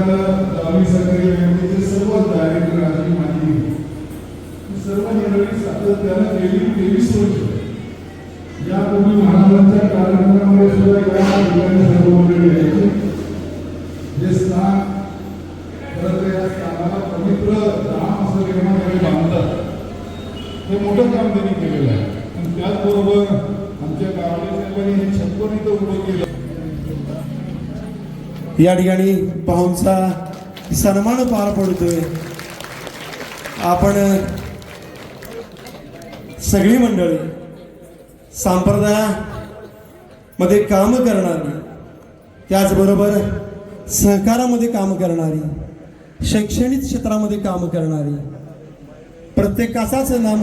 गावी सरकारी बँकेचे सर्व डायरेक्टर आणि माहिती ही सर्व मंडळी सातत्यानं गेली तेवीस वर्ष यापूर्वी महाराजांच्या सुद्धा या ठिकाणी सर्व मंडळी यायची. जे स्थान खरं तर या स्थानाला पवित्र राम असं निर्माण बांधतात. हे मोठं काम त्यांनी केलेलं आहे. आणि त्याचबरोबर आमच्या गावाने हे छप्पन इथं उभं केलं या ठिकाणी पाहुणचा सन्मान पार पडतोय. आपण सगळी मंडळी संप्रदायामध्ये काम करणारी त्याचबरोबर सहकारामध्ये काम करणारी शैक्षणिक क्षेत्रामध्ये काम करणारी प्रत्येकाचाच नाम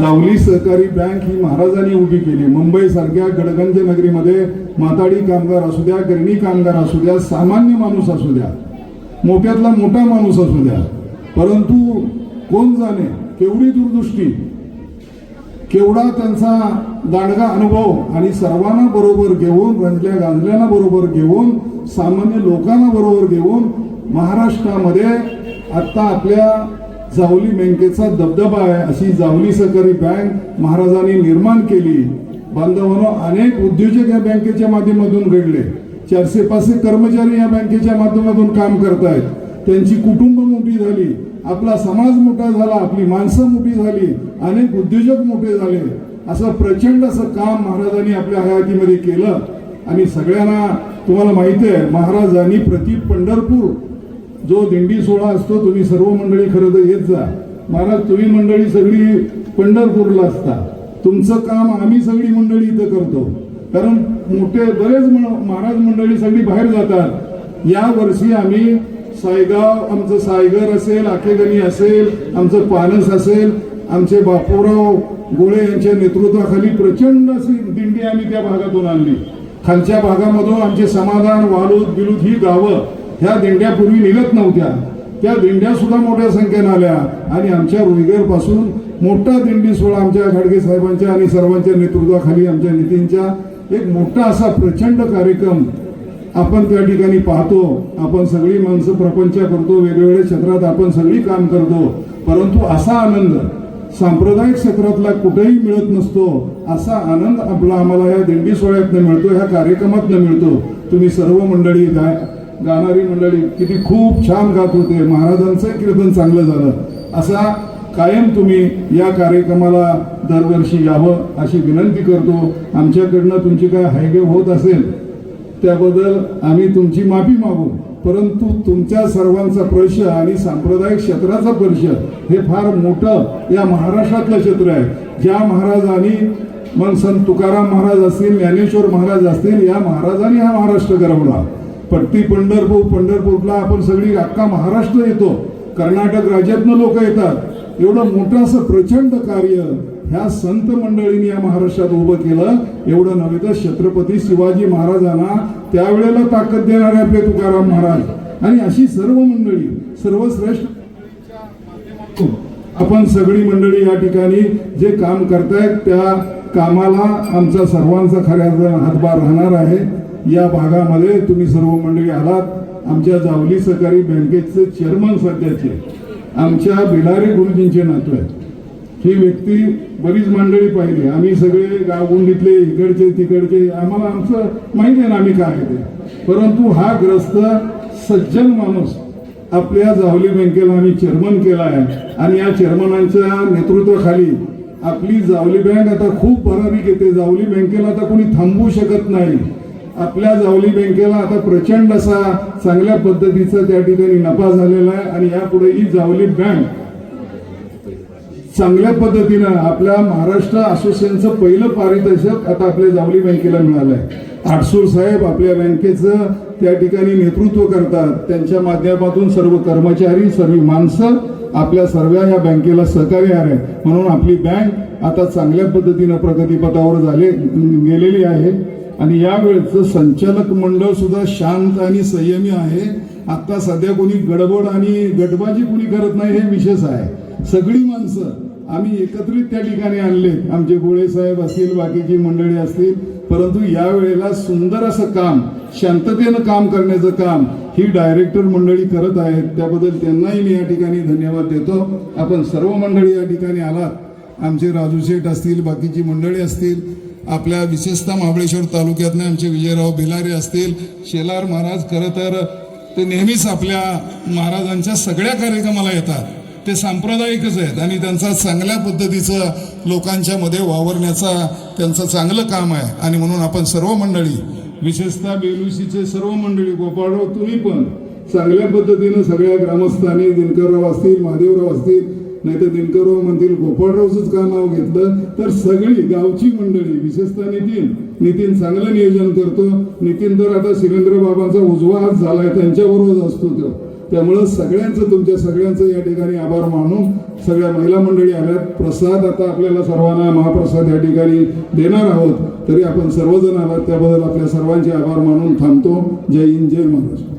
जावली सहकारी बँक ही महाराजांनी उभी केली. मुंबई सारख्या गडगंज नगरीमध्ये माताडी कामगार असू द्या गिरणी कामगार असू द्या सामान्य माणूस असू द्या मोठ्यातला मोठा माणूस असू द्या परंतु कोण जाणे केवढी दूरदृष्टी केवढा त्यांचा दांडगा अनुभव आणि सर्वांना बरोबर घेऊन रंजल्या गांजल्यांना बरोबर घेऊन सामान्य लोकांना बरोबर घेऊन महाराष्ट्रामध्ये आत्ता आपल्या जावली बँकेचा दबदबा आहे. अशी जावली सहकारी बँक महाराजांनी निर्माण केली. बांधवांनो अनेक उद्योजक या बँकेच्या माध्यमातून घडले. चारशे पाचशे कर्मचारी या बँकेच्या माध्यमातून काम करतायत. त्यांची कुटुंब मोठी झाली. आपला समाज मोठा झाला. आपली माणसं मोठी झाली. अनेक उद्योजक मोठे झाले. असं प्रचंड असं काम महाराजांनी आपल्या हयातीमध्ये केलं. आणि सगळ्यांना तुम्हाला माहिती आहे महाराजांनी प्रति पंढरपूर जो दिंडी सोहळा असतो तुम्ही सर्व मंडळी खरं तर येत जा. महाराज तुम्ही मंडळी सगळी पंढरपूरला असता. तुमचं काम आम्ही सगळी मंडळी इथं करतो. कारण मोठे बरेच म- महाराज मंडळी सगळी बाहेर जातात. या वर्षी आम्ही सायगाव आमचं सायगर असेल आखेगणी असेल आमचं पानस असेल आमचे बापूराव गोळे यांच्या नेतृत्वाखाली प्रचंड अशी दिंडी आम्ही त्या भागातून आणली. खालच्या भागामधून आमचे समाधान वालूद बिलूद ही गावं ह्या दिंड्या पूर्वी निघत नव्हत्या. त्या दिंड्या सुद्धा मोठ्या संख्येनं आल्या. आणि आमच्या रुईगरपासून मोठा दिंडी सोहळा आमच्या घाडगे साहेबांच्या आणि सर्वांच्या नेतृत्वाखाली आमच्या नितींच्या एक मोठा असा प्रचंड कार्यक्रम आपण त्या ठिकाणी पाहतो. आपण सगळी माणसं प्रपंच करतो वेगवेगळ्या क्षेत्रात आपण सगळी काम करतो. परंतु असा आनंद सांप्रदायिक क्षेत्रातला कुठेही मिळत नसतो. असा आनंद आपला आम्हाला या दिंडी सोहळ्यातनं मिळतो ह्या कार्यक्रमातनं मिळतो. तुम्ही सर्व मंडळी काय गाणारी मंडळी किती खूप छान गात होते. महाराजांचं कीर्तन चांगलं झालं. असा कायम तुम्ही या कार्यक्रमाला दरवर्षी यावं अशी विनंती करतो. आमच्याकडनं तुमची काय हायगे होत असेल त्याबद्दल आम्ही तुमची माफी मागू. परंतु तुमच्या सर्वांचा प्रश आणि सांप्रदायिक क्षेत्राचा प्रश हे फार मोठं या महाराष्ट्रातलं क्षेत्र आहे. ज्या महाराजांनी मग संत तुकाराम महाराज असतील ज्ञानेश्वर महाराज असतील या महाराजांनी हा महाराष्ट्र घडवला. पट्टी पंढरपूर पंढरपूरला आपण सगळी अख्खा महाराष्ट्र येतो. कर्नाटक राज्यातनं लोक येतात. एवढं मोठं असं प्रचंड कार्य ह्या संत मंडळींनी या महाराष्ट्रात उभं केलं. एवढं नव्हे तर छत्रपती शिवाजी महाराजांना त्यावेळेला ताकद देणारे आपले तुकाराम महाराज. आणि अशी सर्व मंडळी सर्वश्रेष्ठ आपण सगळी मंडळी या ठिकाणी जे काम करतायत त्या कामाला आमचा सर्वांचा खऱ्या हातभार राहणार आहे. या भागामध्ये तुम्ही सर्व मंडळी आलात. आमच्या जावली सहकारी बँकेचे चेअरमन सध्याचे आमच्या बिलारी गुरुजींचे नातू आहेत. ही व्यक्ती बरीच मंडळी पाहिली. आम्ही सगळे गावगुंडीतले इकडचे तिकडचे आम्हाला आमचं माहिती आहे ना आम्ही काय आहे ते. परंतु हा ग्रस्त सज्जन माणूस आपल्या जावली बँकेला आम्ही चेअरमन केला आहे. आणि या चेअरमनांच्या नेतृत्वाखाली आपली जावली बँक आता खूप भरारी घेते. जावली बँकेला आता कोणी थांबवू शकत नाही. आपल्या जावली बँकेला आता प्रचंड असा चांगल्या पद्धतीचा त्या ठिकाणी नफा झालेला आहे आणि यापुढे ही जावली बँक चांगल्या पद्धतीनं आपल्या महाराष्ट्र असोसिएशनचं पहिलं पारितोषिक आता आपल्या जावली बँकेला मिळालं आहे आटसूर साहेब आपल्या बँकेचं त्या ठिकाणी नेतृत्व करतात. त्यांच्या माध्यमातून सर्व कर्मचारी सर्व माणसं आपल्या सर्व या बँकेला सहकार्य आहे. म्हणून आपली बँक आता चांगल्या पद्धतीनं प्रगतीपथावर झाले गेलेली आहे. आणि यावेळेचं संचालक मंडळ सुद्धा शांत आणि संयमी आहे. आता सध्या कोणी गडबड आणि गटबाजी कोणी करत नाही हे विशेष आहे. सगळी माणसं आम्ही एकत्रित त्या ठिकाणी आणले आमचे गोळे साहेब असतील बाकीची मंडळी असतील. परंतु यावेळेला सुंदर असं काम शांततेनं काम करण्याचं काम ही डायरेक्टर मंडळी करत आहेत. त्याबद्दल त्यांनाही मी या ठिकाणी धन्यवाद देतो. आपण सर्व मंडळी या ठिकाणी आलात. आमचे राजू शेठ असतील बाकीची मंडळी असतील आपल्या विशेषतः महाबळेश्वर तालुक्यातनं आमचे विजयराव बेलारे असतील शेलार महाराज खरं तर ते नेहमीच आपल्या महाराजांच्या सगळ्या कार्यक्रमाला येतात. ते सांप्रदायिकच आहेत आणि त्यांचा चांगल्या पद्धतीचं लोकांच्या मध्ये वावरण्याचा त्यांचं चांगलं काम आहे. आणि म्हणून आपण सर्व मंडळी विशेषतः बेलुशीचे सर्व मंडळी गोपाळराव तुम्ही पण चांगल्या पद्धतीनं सगळ्या ग्रामस्थांनी दिनकरराव असतील महादेवराव असतील नाही तर दिनकरराव म्हणतील गोपाळरावचंच का नाव घेतलं? तर सगळी गावची मंडळी विशेषतः नितीन. नितीन चांगलं नियोजन करतो. नितीन तर आता शिवेंद्र बाबांचा उजवा हात झालाय त्यांच्याबरोबर असतो तो. त्यामुळं सगळ्यांचं तुमच्या सगळ्यांचं या ठिकाणी आभार मानून सगळ्या महिला मंडळी आल्यात. प्रसाद आता आपल्याला सर्वांना महाप्रसाद या ठिकाणी देणार आहोत. तरी आपण सर्वजण आलात त्याबद्दल आपल्या सर्वांचे आभार मानून थांबतो. जय हिंद जय महाराष्ट्र.